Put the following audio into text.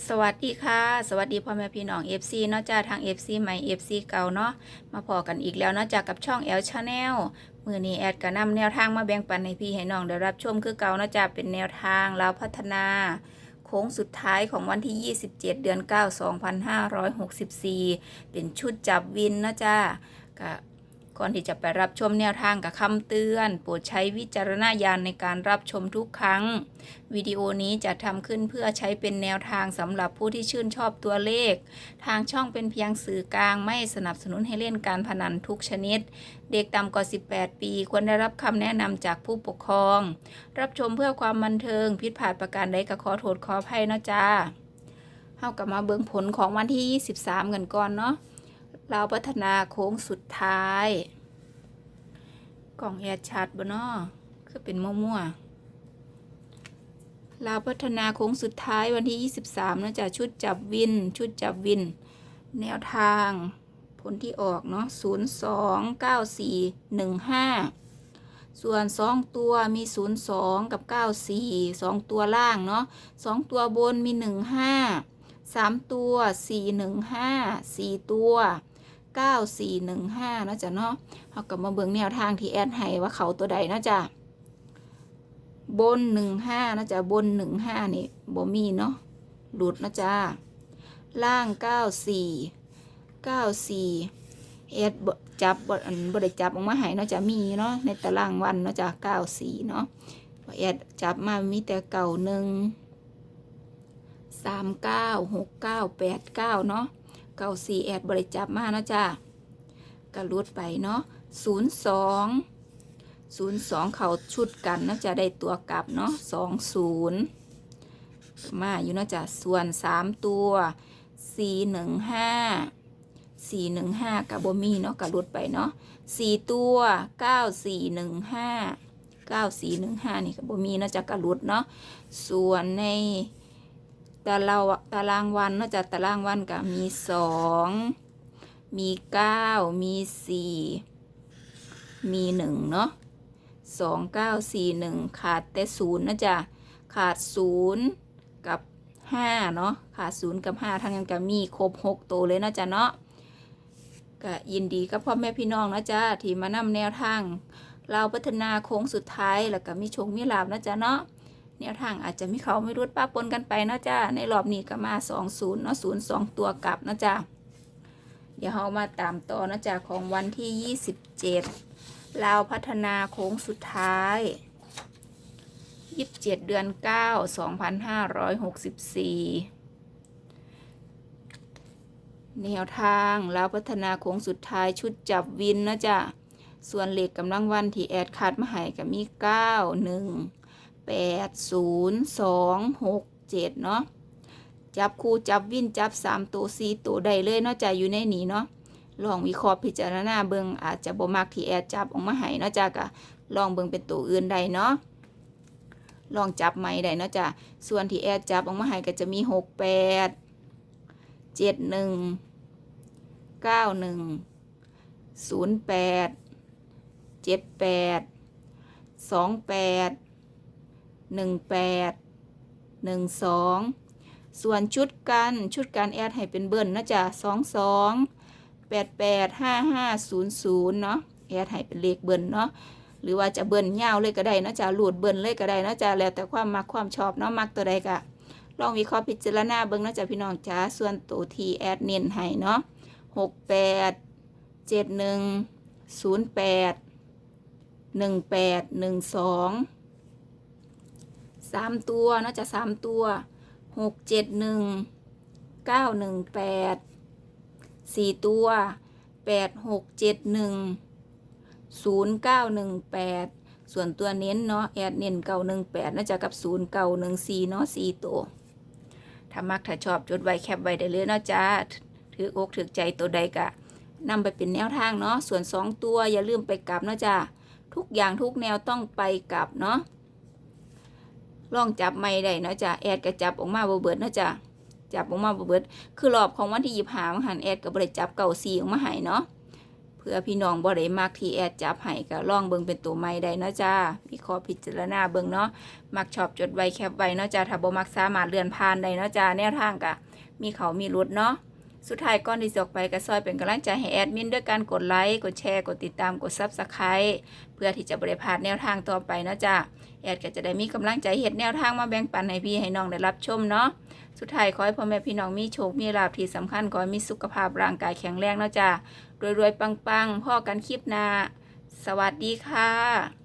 สวัสดีค่ะ สวัสดีพ่อแม่พี่น้อง FC เนาะจ้าทาง FC ใหม่ FC เก่าเนาะมาพอกันอีกแล้วเนาะจ้ากับช่อง L Channel มือนี้แอดก็นำแนวทางมาแบ่งปันให้พี่ให้น้องได้รับชมคือเก่าเนาะจ้าเป็นแนวทางลาวพัฒนา โค้งสุดท้ายของวันที่ 27 เดือน 9 2564 เป็นชุดจับวินเนาะจ้าก็ ก่อนที่จะไปรับชมแนวทางกับคำเตือน โปรดใช้วิจารณญาณในการรับชมทุกครั้ง วิดีโอนี้จะทำขึ้นเพื่อใช้เป็นแนวทางสำหรับผู้ที่ชื่นชอบตัวเลข ทางช่องเป็นเพียงสื่อกลางไม่สนับสนุนให้เล่นการพนันทุกชนิด เด็กต่ำกว่า 18 ปี ควรได้รับคำแนะนำจากผู้ปกครอง รับชมเพื่อความบันเทิงผิดพลาดประการใดก็ขอโทษขออภัยนะจ้าเฮากับมาเบิ่งผลของวันที่ 23 กันก่อนเนาะ เราพัฒนาโค้งสุดท้าย กล่องแอดชัดบ่นาะคือเป็นมั่วๆลาพัฒนาโค้งสุดท้ายวันที่ 23นะจ๊ะชุดจับวิน ชุดจับวิน แนวทาง ผลที่ออกเนาะ02 94 15 ส่วน 2 ตัวมี 02 กับ 94 2 ตัวล่างเนาะ2ตัวบนมี 15 3 ตัว 415 4 ตัว 9415เนาะจ๊ะเนาะเอากลับมาเบิ่งแนวทางที่แอดให้ว่าเขาตัวใดเนาะจ๊ะบนหนึ่งห้านะจ๊ะบนหนึ่งห้านี่บ่มีเนาะหลุดนะจ๊ะล่างเก้าสี่เก้าสี่เอ็ดจับบ่อันบ่ได้จับออกมาให้เนาะจ๊ะมีเนาะในตารางวันเนาะจ๊ะเก้าสี่เนาะเอ็ดจับมามีแต่เก่าหนึ่งสามเก้าหกเก้าแปดเก้าเนาะ เก้าสี่แอดบ่ได้จับมาเนาะจ๊ะก็หลุดไปเนาะศูนย์สองศูนย์สองเขาชุดกันเนาะจะได้ตัวกลับเนาะสองศูนย์มาอยู่เนาะจ้ะส่วนสามตัวสี่หนึ่งห้าสี่หนึ่งห้ากับบมีเนาะกับรุดไปเนาะสี่ตัวเก้าสี่หนึ่งห้าเก้าสี่หนึ่งห้านี่กับบมีเนาะจะกระรุดเนาะส่วนใน ตารางตารางวันนาะจะตารางวันก็มีสองมีเก้ามีสี่มีหนึ่งเนาะสองเก้าสี่หนึ่งขาดแต่ศูนย์นะจ๊ะขาดศูนย์กับห้าเนาะขาดศูนย์กับห้าทั้งนั้นก็มีครบหกตัวเลยนะจ๊ะเนาะก็ยินดีกับพ่อแม่พี่น้องนะจ๊ะที่มานำแนวทาง เราพัฒนาโค้งสุดท้ายแล้วก็มีชคมีลาบนะจ๊ะเนาะ แนวทางอาจจะมีเขาไม่รุดป้าปนกันไปนะจ๊ะในรอบนี้ก็มาสองศูนย์เนาะศูนย์สองตัวกลับนะจ๊ะเดี๋ยวเรามาตามต่อนะจ๊ะของวันที่ยี่สิบเจ็ดลาวพัฒนาโค้งสุดท้าย27เดือน9 2564แนวทางลาวพัฒนาโค้งสุดท้ายชุดจับวินนะจ๊ะส่วนเหล็กกำลังวันที่แอดคัดมาให้ก็มี 9 1 8 0 2 6 7เนาะจับคู่จับวินจับ3ตัว4ตัวได้เลยเนาะจะอยู่ในนี้เนาะลองวิเคราะห์พิจารณาเบิงอาจจะบ่มักที่แอดจับออกมาให้เนาะจ้ะก็ลองเบิงเป็นตัวอื่นได้เนาะลองจับใหม่ได้เนาะจ้ะส่วนที่แอดจับออกมาให้ก็จะมีหกแปดเจ็ดหนึ่งเก้าหนึ่งศูนย์แปดเจ็ดแปดสองแปด 18 12 ส่วนชุดกันชุดการแอดให้เป็นเบิ้ลนะจ๊ะ22 88 55 00เนาะแอดให้เป็นเลขเบิ้ลเนาะหรือว่าจะเบิ้ลงาเลยก็ได้นะจ๊ะหลุดเบิ้ลเลยก็ได้นะจ๊ะแล้วแต่ความมักความชอบเนาะมักตัวใดก็ลองวิเคราะห์พิจารณาเบิ้งนะจ๊ะพี่น้องจ้าส่วนตัวทีแอดเน้นให้เนาะ6 8 7 1 0 8 1 8 1 2 สามตัวเนาจะสามตัวหกเจ็ดหนึ่งเก้าหนึ่งแปดสี่ตัวแปดหกเจ็ดหนึ่งศูนย์เก้าหนึ่งแปดส่วนตัวเน้นเนาะแอดเน้นเก้าหนึ่งแปดน่าจะกับศูนย์เก้าหนึ่งสี่เนาะสี่ตัวถ้ามักถ้าชอบจดไว้แคปไว้ได้เลยเนาะจ้าถืออกถือใจตัวใดกะนำไปเป็นแนวทางเนาะส่วนสองตัวอย่าลืมไปกลับเนาะจ้าทุกอย่างทุกแนวต้องไปกลับเนาะ ลองจับไม่ได้เนาะจ้าแอดก็จับออกมาบ่เบิดเนาะจ้าจับออกมาบ่เบิด คือรอบของวันที่ยิบหาหันแอดกับบริจับเก่าซีออกมาให้เนาะเพื่อพี่น้องบ่ได้มักที่แอดจับให้ก็ลองเบิ่งเป็นตัวใหม่ได้เนาะจ้ามีข้อพิจารณาเบิ่งเนาะมักชอบจดไว้แคปไว้เนาะจ้าถ้าบ่มักสามารถเลื่อนผ่านได้เนาะจ้าแนวทางก็มีเขามีรุดเนาะ สุดท้ายก่อนที่จะออกไปก็ซอยเป็นกำลังใจให้แอดมินด้วยการกดไลค์ กดแชร์ กดติดตาม กด Subscribe เพื่อที่จะบ่ได้พาดแนวทางต่อไปนะจ้าแอดก็จะได้มีกำลังใจเฮ็ดแนวทางมาแบ่งปันให้พี่ให้น้องได้รับชมเนาะ สุดท้ายขอให้พ่อแม่พี่น้องมีโชค มีลาภที่สำคัญขอให้มีสุขภาพร่างกายแข็งแรงนะจ้ารวยๆ ปังๆ พ่อกันคลิปหน้า สวัสดีค่ะ